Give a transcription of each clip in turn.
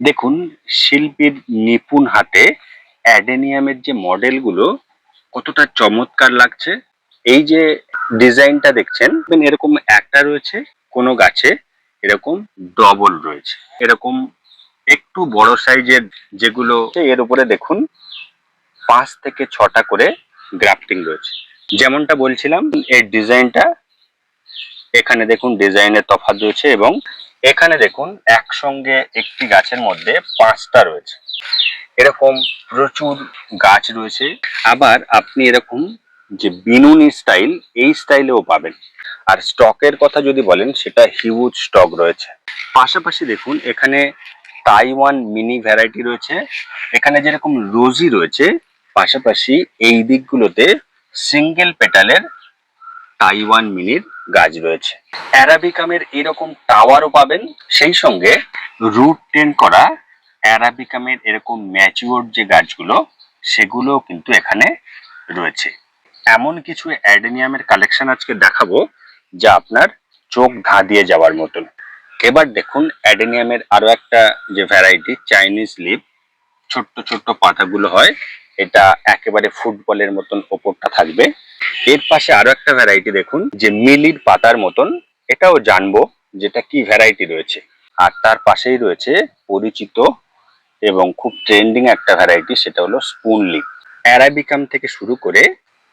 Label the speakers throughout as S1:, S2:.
S1: দেখুন, শিল্পীর নিপুণ হাতে অ্যাডেনিয়ামের যে মডেলগুলো, কতটা চমৎকার লাগছে। এই যে ডিজাইনটা দেখছেন এরকম একটা রয়েছে, কোনো গাছে এরকম ডবল রয়েছে। এরকম একটু বড় সাইজের যেগুলো এর উপরে দেখুন, পাঁচ থেকে ছটা করে গ্রাফটিং রয়েছে। যেমনটা বলছিলাম, এই ডিজাইনটা, এখানে দেখুন ডিজাইনের তফাৎ রয়েছে এবং এখানে দেখুন, একসঙ্গে একটি গাছের মধ্যে পাঁচটা রয়েছে। এরকম প্রচুর গাছ রয়েছে। আবার আপনি এরকম যে বিনুনি স্টাইল, এই স্টাইলেও পাবেন। আর স্টকের কথা যদি বলেন, সেটা হিউজ স্টক রয়েছে। পাশাপাশি দেখুন, এখানে তাইওয়ান মিনি ভ্যারাইটি রয়েছে। এখানে যেরকম রোজি রয়েছে, পাশাপাশি এই দিকগুলোতে সিঙ্গেল পেটালের তাইওয়ান মিনির গাছ রয়েছে। অ্যারাবিকামের এরকম টাওয়ারও পাবেন, সেই সঙ্গে রুট টেন করা অ্যারাবিকামের এরকম ম্যাচিওর যে গাছগুলো সেগুলো কিন্তু এখানে রয়েছে। এমন কিছু অ্যাডেনিয়ামের কালেকশন আজকে দেখাবো, যা আপনার চোখ ধাঁধিয়ে যাওয়ার মতন। এবার দেখুন অ্যাডেনিয়ামের আরও একটা যে ভ্যারাইটি চাইনিজ লিপ ছোট্ট ছোট্ট পাতাগুলো হয়, এটা একেবারে ফুটবলের মতন ওপরটা থাকবে। এর পাশে আরও একটা ভ্যারাইটি দেখুন, যে মিলির পাতার মতন, এটাও জানব যেটা কি ভ্যারাইটি রয়েছে। আর তার পাশেই রয়েছে পরিচিত এবং খুব ট্রেন্ডিং একটা ভ্যারাইটি সেটা হলো স্পুন লিপ অ্যারাবিকাম থেকে শুরু করে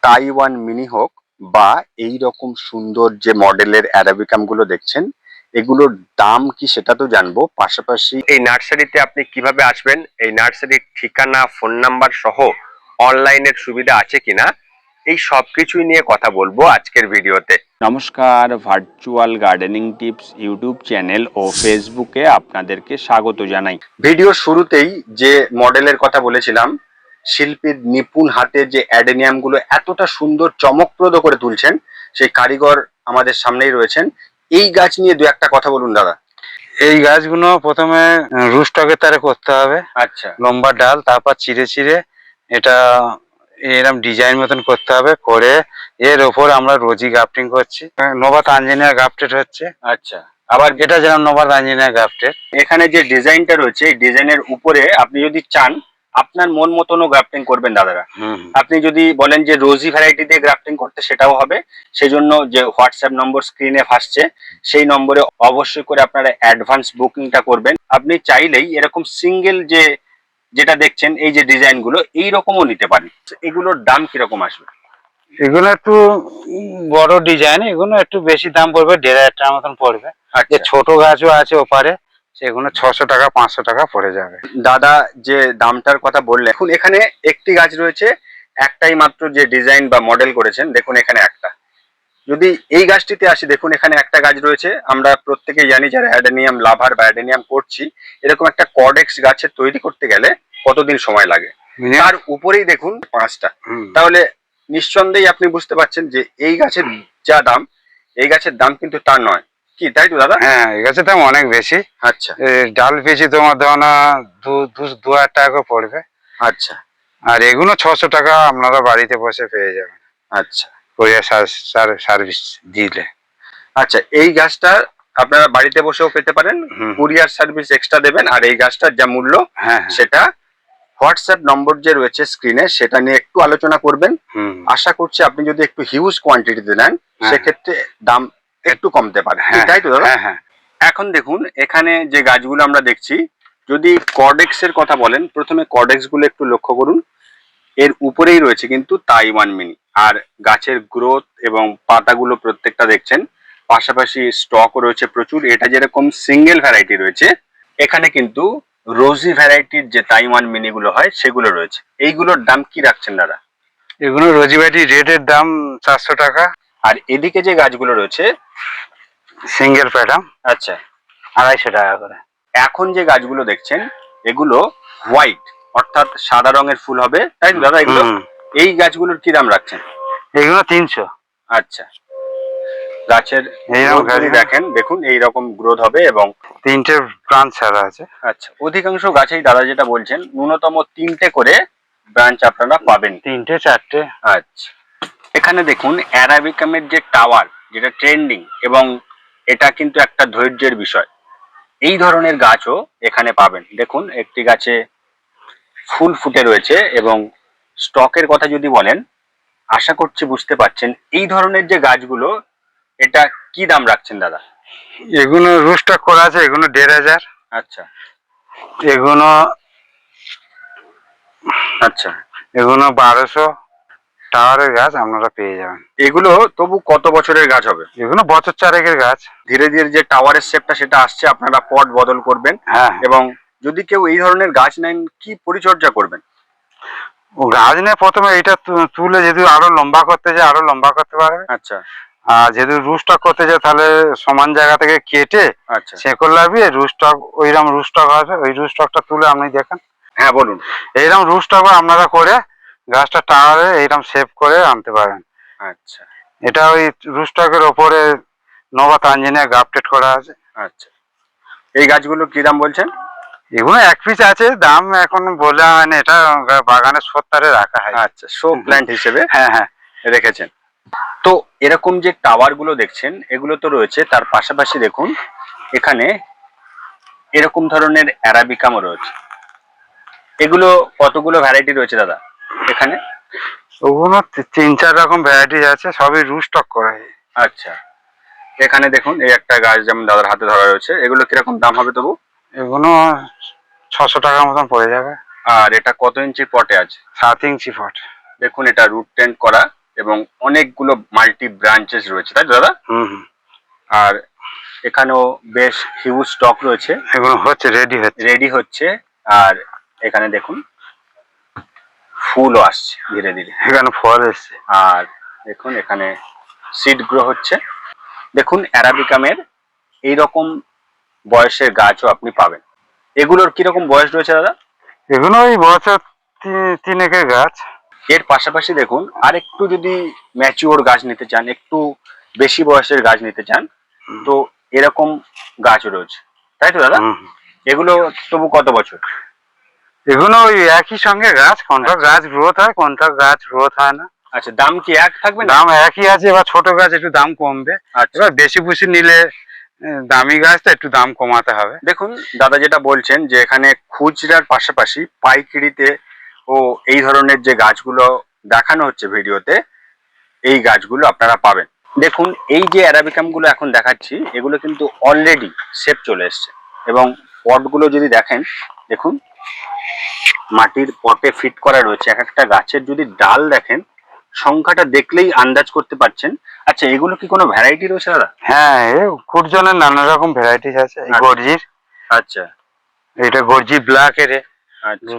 S1: তাইওয়ান মিনি হোক বা এই রকম সুন্দর যে মডেলের অ্যারাবিকামগুলো দেখছেন, এগুলোর দাম কি সেটা তো জানব। পাশাপাশি
S2: এই নার্সারিতে আপনি কীভাবে আসবেন? এই নার্সারির ঠিকানা ফোন নাম্বার সহ অনলাইনের সুবিধা আছে কিনা? এই সব কিছুই নিয়ে কথা বলব আজকের ভিডিওতে।
S1: নমস্কার virtual gardening tips YouTube channel ও ফেসবুকে আপনাদেরকে স্বাগত জানাই। ভিডিও শুরুতেই যে মডেলের কথা বলেছিলাম শিল্পীর নিপুণ হাতে যে অ্যাডেনিয়ামগুলো এতটা সুন্দর চমকপ্রদ করে তুলছেন সেই কারিগর আমাদের সামনেই রয়েছেন। এই গাছ নিয়ে দু একটা কথা বলুন দাদা।
S3: এই গাছগুলো প্রথমে রুস্টকের তারে করতে হবে।
S1: আচ্ছা।
S3: লম্বা ডাল তারপর চিড়ে চিড়ে এটা এরকম ডিজাইন মতন করতে হবে করে এর ওপর আমরা রোজি গ্রাফটিং করছি। নোভা তাঞ্জিনিয়া গ্রাফটেড হচ্ছে।
S1: আচ্ছা। আবার
S3: এটা যেরকম নোভা তাঞ্জিনিয়া গ্রাফটেড
S1: এখানে যে ডিজাইনটা রয়েছে এই ডিজাইনের উপরে আপনি যদি চান আপনার মন মতনও গ্রাফটিং করবেন দাদারা। আপনি যদি বলেন যে রোজি ভ্যারাইটি দিয়ে গ্রাফটিং করতে সেটাও হবে। সেই জন্য যে হোয়াটসঅ্যাপ নম্বর স্ক্রিনে ভাসছে সেই নম্বরে অবশ্যই করে আপনারা অ্যাডভান্স বুকিংটা করবেন। আপনি চাইলেই এরকম সিঙ্গেল যে যেটা দেখছেন এই যে ডিজাইনগুলো এইরকমও নিতে পারেন এগুলোর দাম কীরকম আসবে?
S3: এগুলো একটু বড় ডিজাইন এগুলো একটু বেশি দাম পড়বে দেড় হাজার টাকার মতন পড়বে। আর যে
S1: আচ্ছা
S3: ছোট গাছও আছে ওপারে সেগুলো ছশো টাকা পাঁচশো টাকা পড়ে যাবে।
S1: দাদা যে দামটার কথা বললেন এখন এখানে একটি গাছ রয়েছে একটাই মাত্র যে ডিজাইন বা মডেল করেছেন দেখুন এখানে একটা। যদি এই গাছটিতে আসি দেখুন এখানে একটা গাছ রয়েছে। আমরা প্রত্যেকেই জানি যারা অ্যাডেনিয়াম লাভার বা অ্যাডেনিয়াম করছি এরকম একটা কডেক্স গাছের তৈরি করতে গেলে কতদিন সময় লাগে? তার উপরেই দেখুন পাঁচটা। তাহলে নিঃসন্দেহে আপনি বুঝতে পারছেন যে এই গাছের যা দাম এই গাছের দাম কিন্তু তা নয়। কি তাই তো দাদা?
S3: হ্যাঁ এই গাছের দাম অনেক বেশি।
S1: আচ্ছা।
S3: ডাল পিছি তোমার ধরো না দু দু- দু হাজার টাকা করে পড়বে।
S1: আচ্ছা।
S3: আর এগুলো ছশো টাকা আপনারা বাড়িতে বসে পেয়ে যাবেন।
S1: আচ্ছা।
S3: সার্ভিস দিলে।
S1: আচ্ছা এই গাছটা আপনারা বাড়িতে বসেও পেতে পারেন কুরিয়ার সার্ভিস এক্সট্রা দেবেন আর এই গাছটার যা মূল্য
S3: হ্যাঁ হ্যাঁ,
S1: সেটা হোয়াটসঅ্যাপ নম্বর যে রয়েছে স্ক্রিনে সেটা নিয়ে একটু আলোচনা করবেন। আশা করছি আপনি যদি একটু হিউজ কোয়ান্টিটিতে নেন
S3: হ্যাঁ।
S1: সেক্ষেত্রে দাম একটু কমতে পারে।
S3: হ্যাঁ
S1: তাই তো দাদা? এখন দেখুন এখানে যে গাছগুলো আমরা দেখছি যদি কর্ডেক্স এর কথা বলেন প্রথমে কর্ডেক্সগুলো একটু লক্ষ্য করুন। এর উপরেই রয়েছে কিন্তু তাইওয়ান মিনি। আর গাছের গ্রোথ এবং পাতাগুলো প্রত্যেকটা দেখছেন পাশাপাশি স্টক রয়েছে প্রচুর। এটা যেরকম সিঙ্গেল ভ্যারাইটি রয়েছে এখানে কিন্তু রোজি ভ্যারাইটির যে তাইওয়ান মিনি গুলো হয় সেগুলো রয়েছে। এইগুলোর দাম কি রাখছেন দাদা?
S3: এগুলো রোজিবাটি রেটের দাম চারশো টাকা।
S1: আর এদিকে যে গাছগুলো রয়েছে
S3: সিঙ্গেল প্যাটাম
S1: আচ্ছা।
S3: আড়াইশো টাকা করে।
S1: এখন যে গাছগুলো দেখছেন এগুলো হোয়াইট অর্থাৎ সাদা রঙের ফুল হবে। তাই তো দাদা এগুলো এই গাছগুলোর কি দাম রাখছেন?
S3: এগুলো তিনশো।
S1: আচ্ছা। গাছের দেখেন দেখুন এই রকম গ্রোথ হবে এবং
S3: তিনটে ব্রাঞ্চ ছাড়া আছে।
S1: আচ্ছা অধিকাংশ গাছেই দাদা যেটা বলছেন ন্যূনতম তিনটে করে ব্রাঞ্চ আপনারা পাবেন।
S3: তিনটে চারটে।
S1: আচ্ছা। এখানে দেখুন অ্যারাবিকামের যে টাওয়ার যেটা ট্রেন্ডিং এবং এটা কিন্তু একটা ধৈর্যের বিষয়। এই ধরনের গাছও এখানে পাবেন। দেখুন একটি গাছে ফুল ফুটে রয়েছে এবং স্টকের কথা যদি বলেন আশা করছি বুঝতে পারছেন এই ধরনের যে গাছগুলো এটা কি দাম রাখছেন দাদা?
S3: এগুলো রুস্টক করা আছে এগুলো দেড় হাজার।
S1: আচ্ছা।
S3: এগুলো
S1: আচ্ছা।
S3: এগুলো বারোশো টাওয়ারের গাছ আপনারা পেয়ে যাবেন।
S1: এগুলো তবু কত বছরের গাছ হবে?
S3: এগুলো বছর চারেকের গাছ।
S1: ধীরে ধীরে যে টাওয়ারের শেপটা সেটা আসছে আপনারা পট বদল করবেন
S3: হ্যাঁ।
S1: এবং যদি কেউ এই ধরনের গাছ নেন কি পরিচর্যা করবেন?
S3: গাছ নিয়ে প্রথমে এটা তুলে যদি আরও লম্বা করতে যায় আরও লম্বা করতে পারবে।
S1: আচ্ছা।
S3: আর যদি রুস্টক করতে যায় তাহলে সমান জায়গা থেকে কেটে
S1: আচ্ছা।
S3: শেকড় লাভিয়ে রুস্টক ওইরকম রুস্টক আছে ওই রুস্টকটা তুলে আপনি দেখেন।
S1: হ্যাঁ বলুন।
S3: এইরকম রুস্টক আপনারা করে গাছটা টাওয়ারে এইরকম সেভ করে আনতে পারেন।
S1: আচ্ছা।
S3: এটা ওই রুস্টকের ওপরে নোভা তাঞ্জিনিয়া গাপটেড করা আছে।
S1: আচ্ছা। এই গাছগুলো কি দাম বলছেন?
S3: এগুলো এক পিস আছে দাম এখন বলে হয়নি এটা বাগানের সত্তরে রাখা হয়
S1: আচ্ছা শো প্ল্যান্ট হিসেবে?
S3: হ্যাঁ হ্যাঁ
S1: রেখেছেন। তো এরকম যে টাওয়ারগুলো দেখছেন এগুলো তো রয়েছে তার পাশাপাশি দেখুন এখানে এরকম ধরনের অ্যারাবিকামও রয়েছে। এগুলো কতগুলো ভ্যারাইটি রয়েছে দাদা এখানে?
S3: ওগুলো তিন চার রকম ভ্যারাইটি আছে সবই রুস্টক করা।
S1: আচ্ছা। এখানে দেখুন এই একটা গাছ যেমন দাদার হাতে ধরা রয়েছে এগুলো কীরকম দাম হবে তবু?
S3: এগুলো ছশো টাকার মতন পড়ে যাবে।
S1: আর এটা কত ইঞ্চি পটে আছে?
S3: সাত ইঞ্চি পট।
S1: দেখুন এটা রুট টেন্ট করা এবং অনেকগুলো মাল্টি ব্রাঞ্চেস রয়েছে তাই তো দাদা?
S3: হুম
S1: আর এখানেও বেশ হিউজ স্টক রয়েছে।
S3: এগুলো হচ্ছে রেডি হচ্ছে।
S1: রেডি হচ্ছে আর এখানে দেখুন ফুলও আসছে ধীরে ধীরে।
S3: এখানে ফল এসছে।
S1: আর দেখুন এখানে সিড গ্রো হচ্ছে। দেখুন অ্যারাবিকামের এই রকম বয়সের গাছও আপনি পাবেন। এগুলোর কীরকম বয়স রয়েছে দাদা?
S3: এগুলো ওই বছর তিনেকের গাছ।
S1: এর পাশাপাশি দেখুন আর একটু যদি ম্যাচিওর গাছ নিতে চান একটু বেশি বয়সের গাছ নিতে চান তো এরকম গাছ রয়েছে। তাই তো দাদা। এগুলো তবু কত বছর?
S3: এগুলো ওই একই সঙ্গে গাছ কোনটা গাছ গ্রোথ হয় কোনটা গাছ গ্রোথ হয় না।
S1: আচ্ছা দাম কি এক থাকবে
S3: দাম একই আছে এবার ছোট গাছ একটু দাম কমবে।
S1: আচ্ছা।
S3: এবার বেশি বুশি নিলে দামি গাছ তো একটু দাম কমাতে হবে।
S1: দেখুন, দাদা যেটা বলছেন যে এখানে খুচরার পাশাপাশি পাইকারিতে ও এই ধরনের যে গাছগুলো দেখানো হচ্ছে ভিডিওতে, এই গাছগুলো আপনারা পাবেন। দেখুন, এই যে অ্যারাবিকামগুলো এখন দেখাচ্ছি, এগুলো কিন্তু অলরেডি শেপ চলে এসছে। এবং পটগুলো যদি দেখেন, দেখুন, মাটির পটে ফিট করা রয়েছে। এক একটা গাছের যদি ডাল দেখেন সংখ্যাটা দেখলেই আন্দাজ করতে পারছেন। আচ্ছা এগুলো কি কোনো ভ্যারাইটি রয়েছে দাদা?
S3: হ্যাঁ কুটজনের নানা রকম ভ্যারাইটিস আছে। এই
S1: আচ্ছা।
S3: গর্জির।
S1: আচ্ছা।
S3: এটা গর্জি ব্ল্যাক এর
S1: আচ্ছা।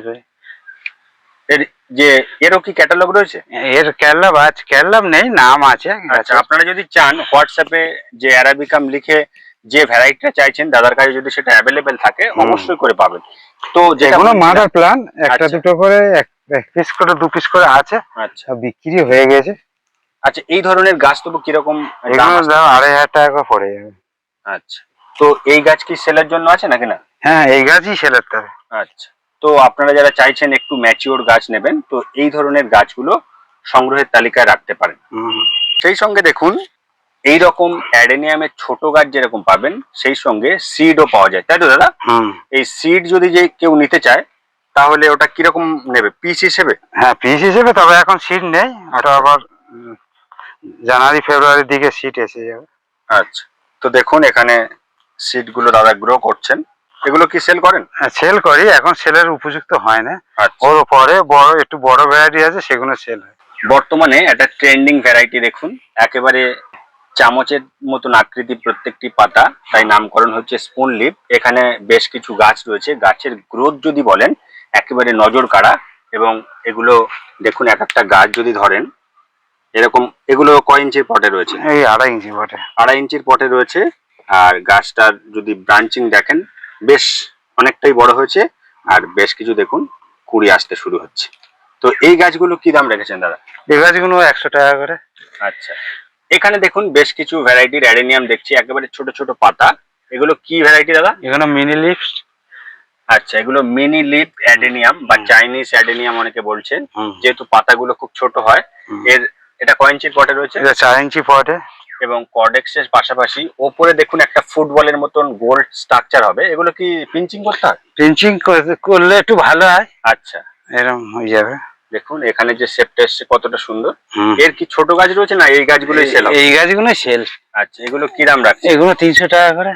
S1: এর যে এরও কি ক্যাটালগ রয়েছে?
S3: এর ক্যারলাম আছে ক্যারলাম নেই নাম আছে
S1: আচ্ছা আপনারা যদি চান হোয়াটসঅ্যাপে যে অ্যারাবিকাম লিখে যে ভ্যারাইটিটা চাইছেন দাদার কাছে যদি সেটা অ্যাভেলেবেল থাকে অবশ্যই করে পাবেন। তো
S3: যেগুলো মাদার প্ল্যান একটা
S1: আচ্ছা।
S3: দুটো করে এক পিস করে দু পিস করে আছে
S1: আচ্ছা।
S3: বিক্রি হয়ে গেছে।
S1: আচ্ছা এই ধরনের গাছ তবু কীরকম দাম
S3: আড়াই হাজার টাকা করে পড়ে যাবে।
S1: আচ্ছা। তো এই গাছ কি সেলের জন্য আছে নাকি না?
S3: হ্যাঁ এই গাছই সেলের তবে
S1: আচ্ছা। তো আপনারা যারা চাইছেন একটু ম্যাচিওর গাছ নেবেন তো এই ধরনের গাছগুলো সংগ্রহের তালিকায় রাখতে পারেন। সেই সঙ্গে দেখুন এই রকম অ্যাডেনিয়ামের ছোট গাছ যেরকম পাবেন সেই সঙ্গে সিডও পাওয়া যায়। তাই তো দাদা?
S3: হুম।
S1: এই সিড যদি যে কেউ নিতে চায় তাহলে ওটা কীরকম নেবে? পিস হিসেবে?
S3: হ্যাঁ পিস হিসেবে তবে এখন সিট নেই। ওটা আবার জানুয়ারি ফেব্রুয়ারির দিকে সিট এসে যাবে।
S1: আচ্ছা। তো দেখুন এখানে সিটগুলো দাদা গ্রো করছেন। এগুলো কি সেল করেন?
S3: হ্যাঁ সেল করি। এখন সেলের উপযুক্ত হয় না।
S1: আচ্ছা।
S3: ওর পরে বড় একটু বড় ভ্যারাইটি আছে সেগুলো সেল হয়।
S1: বর্তমানে একটা ট্রেন্ডিং ভ্যারাইটি দেখুন। একেবারে চামচের মতন আকৃতি প্রত্যেকটি পাতা। তাই নামকরণ হচ্ছে স্পুন লিপ এখানে বেশ কিছু গাছ রয়েছে। গাছের গ্রোথ যদি বলেন একেবারে নজর কাড়া এবং এগুলো দেখুন এক একটা গাছ যদি ধরেন এরকম এগুলো কয় ইঞ্চির পটে রয়েছে?
S3: এই আড়াই ইঞ্চি পটে।
S1: আড়াই ইঞ্চির পটে রয়েছে আর গাছটার যদি ব্রাঞ্চিং দেখেন বেশ অনেকটাই বড় হয়েছে আর বেশ কিছু দেখুন কুড়ি আসতে শুরু হচ্ছে। তো এই গাছগুলো কি দাম রেখেছেন দাদা?
S3: এই গাছগুলো একশো টাকা করে।
S1: আচ্ছা। এখানে দেখুন বেশ কিছু ভ্যারাইটির অ্যাডেনিয়াম দেখছি একেবারে ছোট ছোট পাতা। এগুলো কি ভ্যারাইটি দাদা?
S3: এগুলো মিনি লিপস
S1: আচ্ছা এগুলো মিনি লিপ অ্যাডেনিয়াম বা চাইনিজ অ্যাডেনিয়াম অনেকে বলছেন। যেহেতু পাতাগুলো খুব ছোট হয় এর এটা কয় ইঞ্চির পটে রয়েছে?
S3: এটা চার ইঞ্চি পটে।
S1: এবং কর্ডেক্সের পাশাপাশি ওপরে দেখুন একটা ফুটবলের মতন গোল স্ট্রাকচার হবে। এগুলো কি পিঞ্চিং করতে হয়?
S3: পিঞ্চিং করলে একটু ভালো হয়।
S1: আচ্ছা।
S3: এরকম হয়ে যাবে।
S1: দেখুন এখানে যে শেপটা এসছে কতটা সুন্দর। এর কি ছোট গাছ রয়েছে না এই গাছগুলোই সেল
S3: এই গাছগুলো সেল
S1: আচ্ছা এগুলো কি দাম রাখছে
S3: এগুলো তিনশো টাকা করে।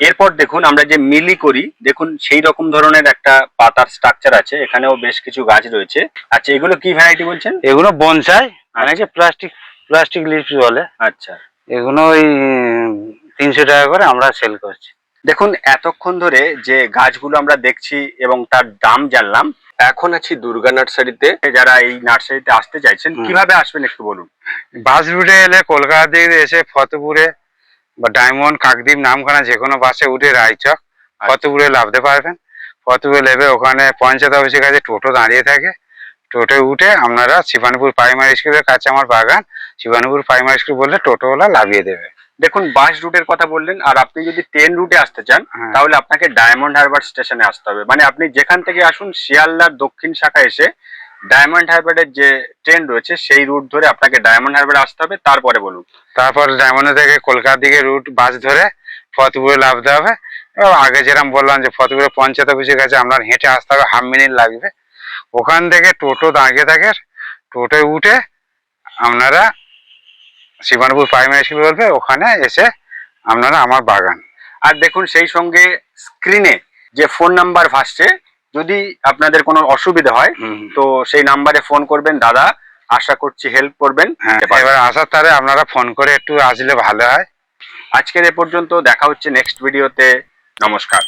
S1: এরপর দেখুন আমরা যে মিলি করি দেখুন সেই রকম ধরনের একটা পাতার স্ট্রাকচার আছে এখানেও বেশ কিছু গাছ রয়েছে। আচ্ছা এগুলো কি ভ্যারাইটি বলছেন?
S3: এগুলো বনসাই অনেকে প্লাস্টিক প্লাস্টিক লিপস বলে।
S1: আচ্ছা।
S3: এগুলো ওই তিনশো টাকা করে আমরা সেল করছি।
S1: দেখুন এতক্ষণ ধরে যে গাছগুলো আমরা দেখছি এবং তার দাম জানলাম
S2: এখন আছি দুর্গা নার্সারিতে।
S1: যারা এই নার্সারিতে আসতে চাইছেন কীভাবে আসবেন একটু বলুন?
S3: বাস রুটে এলে কলকাতা থেকে এসে ফতেপুরে বা ডায়মন্ড কাকদ্বীপ নামখানা যে কোনো বাসে উঠে রায়চক ফতেপুরে নামতে পারবেন। ফতেপুরে নেবে ওখানে পঞ্চায়েত অফিসের কাছে টোটো দাঁড়িয়ে থাকে। টোটো উঠে আপনারা শিবানীপুর প্রাইমারি স্কুলের কাছে আমার বাগান শিবানীপুর প্রাইমারি স্কুল বললে টোটোওয়ালা লাভিয়ে দেবে।
S1: দেখুন বাস রুটের কথা বললেন আর আপনি যদি ট্রেন রুটে আসতে চান
S3: হ্যাঁ।
S1: তাহলে আপনাকে ডায়মন্ড হারবার স্টেশনে আসতে হবে। মানে আপনি যেখান থেকে আসুন শিয়ালদার দক্ষিণ শাখা এসে ডায়মন্ড হারবারের যে ট্রেন রয়েছে, সেই রুট ধরে আপনাকে ডায়মন্ড হারবার আসতে হবে, তারপরে বলুন।
S3: তারপর ডায়মন্ড থেকে কলকাতা দিকে রুট বাস ধরে ফতেপুরে নামতে হবে। এবার আগে যেরকম বললাম যে ফতেপুরে পঞ্চায়েত অফিসের কাছে আপনার হেঁটে আসতে হবে হাফ মিনিট লাগবে। ওখান থেকে টোটো দাঁড়িয়ে থাকে, টোটোয় উঠে আপনারা শিবানপুর প্রাইমারি স্কুল বলবে, ওখানে এসে আপনারা আমার বাগান।
S1: আর দেখুন সেই সঙ্গে স্ক্রিনে যে ফোন নাম্বার ভাসছে যদি আপনাদের কোনো অসুবিধা হয় তো সেই নাম্বারে ফোন করবেন দাদা। আশা করছি হেল্প করবেন।
S3: হ্যাঁ এবার আসার তারে আপনারা ফোন করে একটু আসলে ভালো হয়।
S1: আজকের এ পর্যন্ত দেখা হচ্ছে নেক্সট ভিডিওতে। নমস্কার।